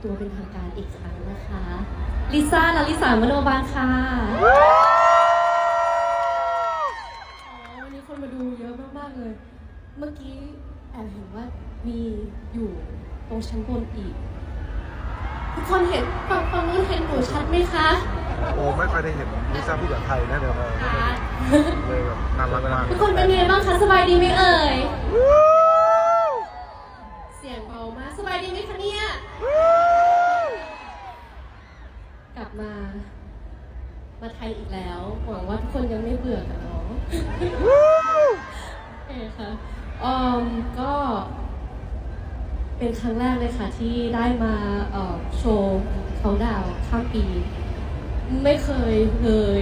ำตัวเป็นทางการอีกครั้งนะคะลิซ่าและลิสามโนบาลค่ะอ๋อวันนี้คนมาดูเยอะมากๆเลย เมื่อกี้แอบเห็นว่ามีอยู่ตรงชั้นบนอีก ทุกคนเห็นฝั่งฝั่งนู้นเห็นหนูชัดไหมคะโอ้ไม่ค่อยได้เห็นลิซ่าพูดกับใครนะเดี๋ยวเลยแบบน่ารักมากทุกคนเป็นไงบ้างคะสบายดีไหมเอ่ย เสียงเบามากสบายดีไหมคะเนี่ย ก ลับมา มาไทยอีกแล้ว หวังว่าทุกคนยังไม่เบื่อกับน้องโอเคค่ะอืมก็เป็นครั้งแรกเลยค่ะ ที่ได้มาเอ่อโชว์เขาดาวน์ข้ามปี ไม่เคยเลย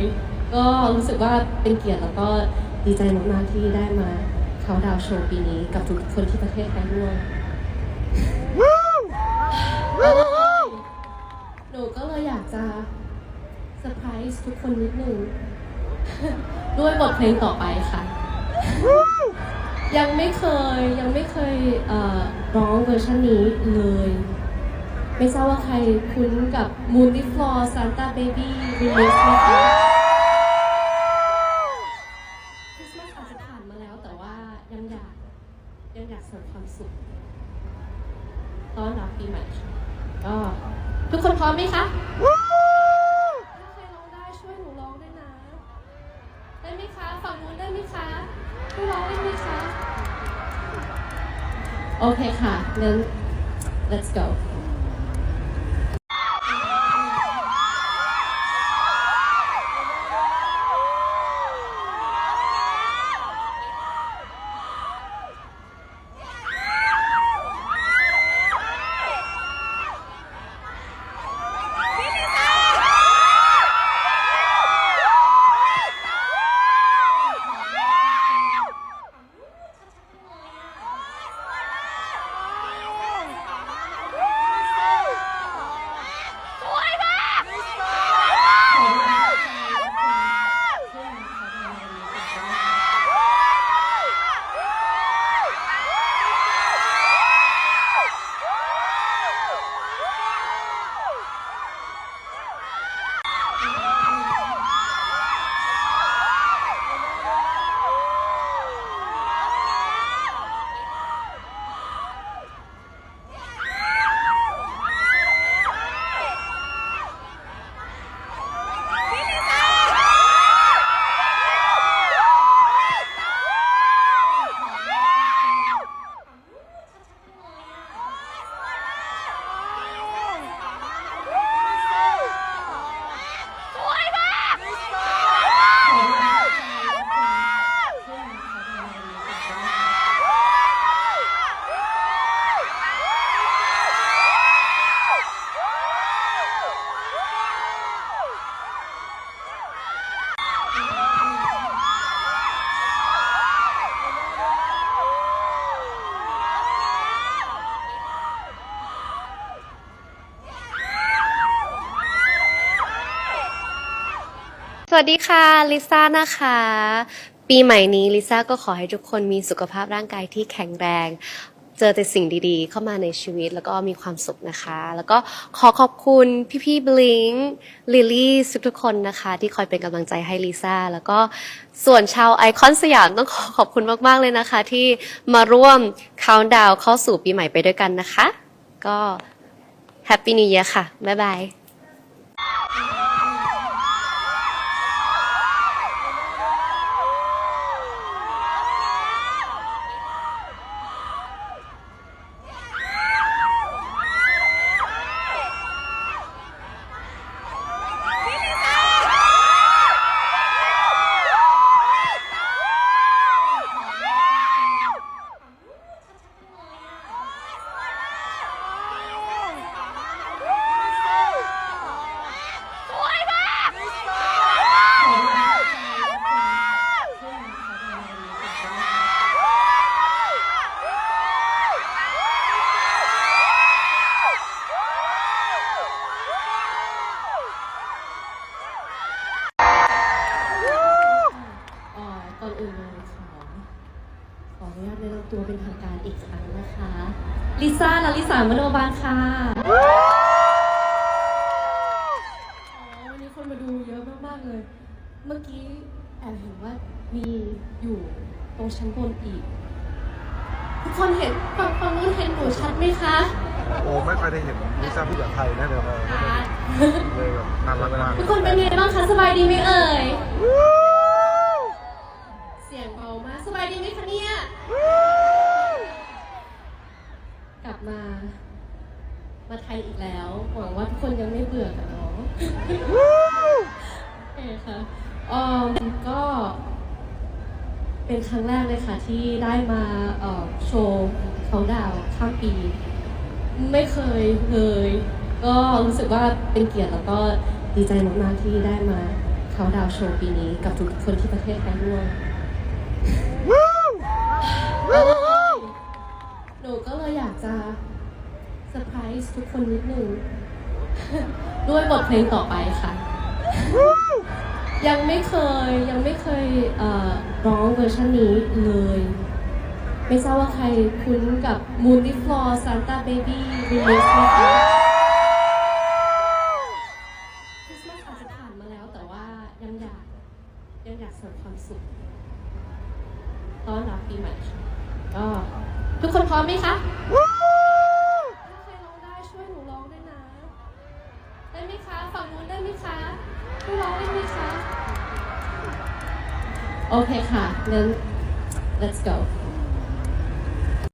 ก็รู้สึกว่าเป็นเกียรติแล้วก็ดีใจมากๆที่ได้มาเขาดาวน์โชว์ปีนี้ กับทุกคนที่ประเทศไทยด้วย ทุกคนนิดนึง ด้วยบทเพลงต่อไปค่ะ ยังไม่เคยยังไม่เคยร้องเวอร์ชันนี้เลย ไม่ทราบว่าใครคุ้นกับ Moon the Floor Santa Baby Remix ไหมคะคริสต์มาสอาจจะผ่านมาแล้วแต่ว่ายังอยากยังอยากเสริมความสุขต้อนรับปีใหม่ค่ะก็ทุกคนพร้อมไหมคะถ้าใครร้องได้ช่วยหนูร้องด้วยนะ ได้ไหมคะ ฝั่งนู้นได้ไหมคะช่วยร้องได้ไหมคะ โอเคค่ะงั้น let's go วัสดีค่ะ ลิซ่านะคะ ปีใหม่นี้ลิซ่าก็ขอให้ทุกคนมีสุขภาพร่างกายที่แข็งแรง เจอแต่สิ่งดีๆ เข้ามาในชีวิตแล้วก็มีความสุขนะคะ แล้วก็ขอขอบคุณพี่ๆบลิงลิลลี่ทุกๆคนนะคะ ที่คอยเป็นกำลังใจให้ลิซ่าแล้วก็ส่วนชาวไอคอนสยามต้องขอขอบคุณมากๆเลยนะคะ ที่มาร่วม count down เข้าสู่ปีใหม่ไปด้วยกันนะคะ ก็แฮปปี้นิว e a ยค่ะบ๊ายบาย ตัวเป็นทางการอีกครั้งนะคะลิซ่าและลิซ่ามโนบาลค่ะวันนี้คนมาดูเยอะมากๆเลย เมื่อกี้แอบเห็นว่ามีอยู่ตรงชั้นบนอีก ทุกคนเห็นฝั่งฝั่งนู้นเห็นหนูชัดไหมคะโอ้ไม่ค่ยได้เห็นลิซ่าพูดแบบไทยนะเดี๋ยวเลยแบบนารักมากทุกคนเป็นไงบ้างคะสบายดีไหมเอ่ย มาไทยอีกแล้ว หวังว่าทุกคนยังไม่เบื่อกับน้องโอเคค่ะอืมก็เป็นครั้งแรกเลยค่ะที่ได้มาเอ่อโชว์เขาดาวน์ข้ามปี ไม่เคยเลย ก็รู้สึกว่าเป็นเกียรติแล้วก็ดีใจมากๆที่ได้มาเขาดาวน์โชว์ปีนี้กับทุกคนที่ประเทศไทยด้วยหนูก็เลยอยากจะ เซอร์ไพรส์ทุกคนนิดหนึ่ง ด้วยบทเพลงต่อไปค่ะ ยังไม่เคยยังไม่เคยร้องเวอร์ชันนี้เลย ไม่ทราบว่าใครคุ้นกับ Moon the Floor Santa Baby Remix ไหมคะคริสต์มาสอาจจะผ่านมาแล้วแต่ว่ายังอยากยังอยากเสริมความสุขต้อนรับปีใหม่ค่ะก็ทุกคนพร้อมไหมคะ โอเคค่ะงั้น let's go